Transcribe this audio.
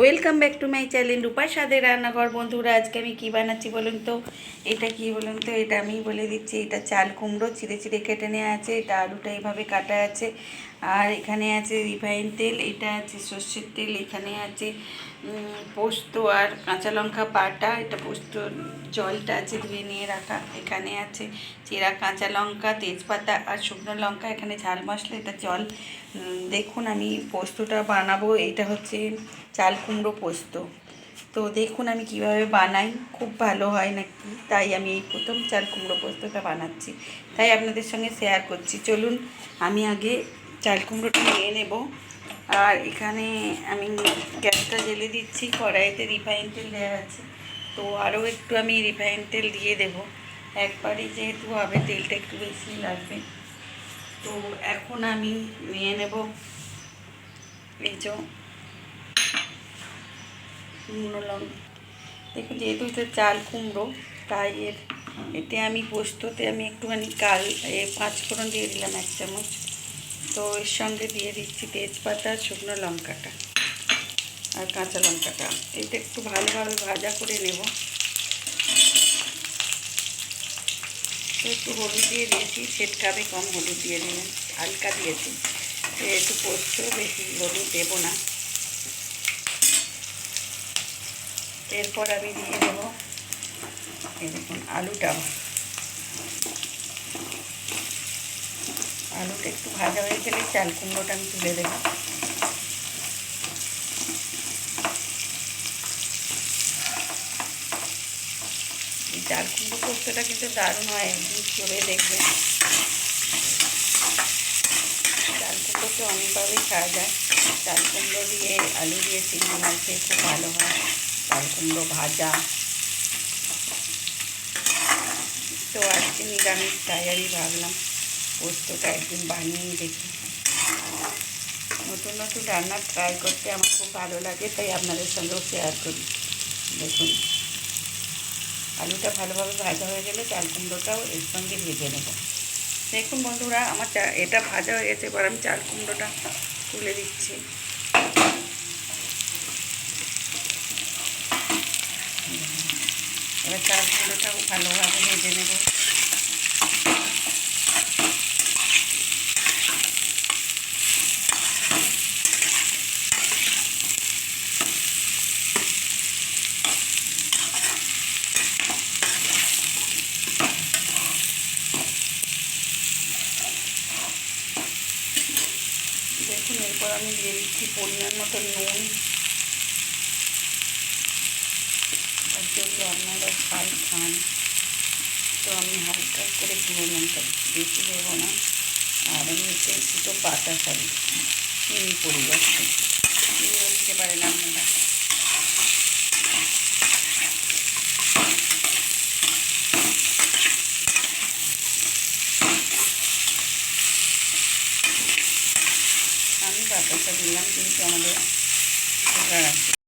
Welcome back to my channel Rupa স্বাদের রান্নাঘর। বন্ধুরা, আজকে আমি কি বানাচ্ছি বলুন তো? এটা কি বলুন তো? এটা আমি বলে দিচ্ছি, এটা চাল কুমড়ো চিড়ে চিড়ে কেটে নেওয়া আছে, এটা আলুটা এইভাবে কাটা আছে। আর এখানে আছে রিফাইন তেল, এটা আছে সর্ষের তেল, এখানে আছে পোস্ত আর কাঁচা লঙ্কা বাটা। এটা পোস্ত জলটা আছে ধুয়ে নিয়ে রাখা, এখানে আছে চেরা কাঁচা লঙ্কা, তেজপাতা আর শুকনো লঙ্কা, এখানে ঝাল মশলা, এটা জল। দেখুন আমি পোস্তটা বানাবো, এটা হচ্ছে চাল কুমড়ো পোস্ত। তো দেখুন আমি কীভাবে বানাই, খুব ভালো হয় নাকি? তাই আমি এই প্রথম চাল কুমড়ো পোস্তটা বানাচ্ছি। তাই আপনাদের সঙ্গে শেয়ার করছি। চলুন, আমি আগে চাল কুমড়োটা নিয়ে নেব। আর এখানে আমি গ্যাসটা জ্বেলে দিচ্ছি, কড়াইতে রিফাইন তেল দেওয়া আছে। তো আরও একটু আমি রিফাইন তেল দিয়ে দেব। একবারই যেহেতু হবে, তেলটা একটু বেশি লাগবে। তো এখন আমি নিয়ে নেব। এই কুমড়ো লঙ্কা। দেখুন, যেহেতু এটা চাল কুমড়ো, তাই এর এতে আমি পোস্ততে আমি একটুখানি কাল, এ পাঁচ ফোড়ন দিয়ে দিলাম এক চামচ। তো এর সঙ্গে দিয়ে দিচ্ছি তেজপাতা, শুকনো লঙ্কাটা আর কাঁচা লঙ্কাটা। এটা একটু ভালোভাবে ভাজা করে নেব। তো একটু হলুদ দিয়ে দিয়েছি সেটকাবে কম হলুদ দিয়ে দিলেন হালকা দিয়েছি। একটু পোস্ত, বেশি হলুদ দেবো না। এরপর আমি দিয়ে দেবো এই দেখুন আলুটা। আলুটা একটু ভাজা হয়ে গেলে চাল কুমড়োটা আমি তুলে দেবো। চাল কুমড়ো পোস্তটা কিন্তু দারুণ হয় একদিন করে দেখবেন। চাল কুমড়োকে অনেকভাবেই খাওয়া যায়। চাল কুমড়ো দিয়ে আলু দিয়ে চিংড়ি মাছ দিয়ে খুব ভালো হয়। চাল কুমড়ো ভাজা। তো আজকে নিরামিষ তাই আমি ভাবলাম, পোস্তটা একদিন বানিয়েই দেখি। নতুন নতুন রান্না ট্রাই করতে আমার খুব ভালো লাগে, তাই আপনাদের সঙ্গেও শেয়ার করি। দেখুন, আলুটা ভালোভাবে ভাজা হয়ে গেলে চাল কুমড়োটাও এর সঙ্গে ভেজে নেব। দেখুন বন্ধুরা, আমার চা এটা ভাজা হয়ে গেছে, এবার আমি চাল কুমড়োটা তুলে দিচ্ছি। এবার চাল কুমড়োটাও ভালোভাবে ভেজে নেব দেখুন এরপর আমি দিয়ে দিচ্ছি পরিমাণ মতো নুন আর যদি আপনারা ঝাল খান। তো আমি হালকা করে গুঁড়ো লঙ্কা বেশি দেবো না। আর আমি এতে দুটো পাতা শাড়ি, চিনি পরিবর্তে চিনিও দিতে পারেন আপনারা। আমি বাতাসা দিলাম যেহেতু আমাদের আছে।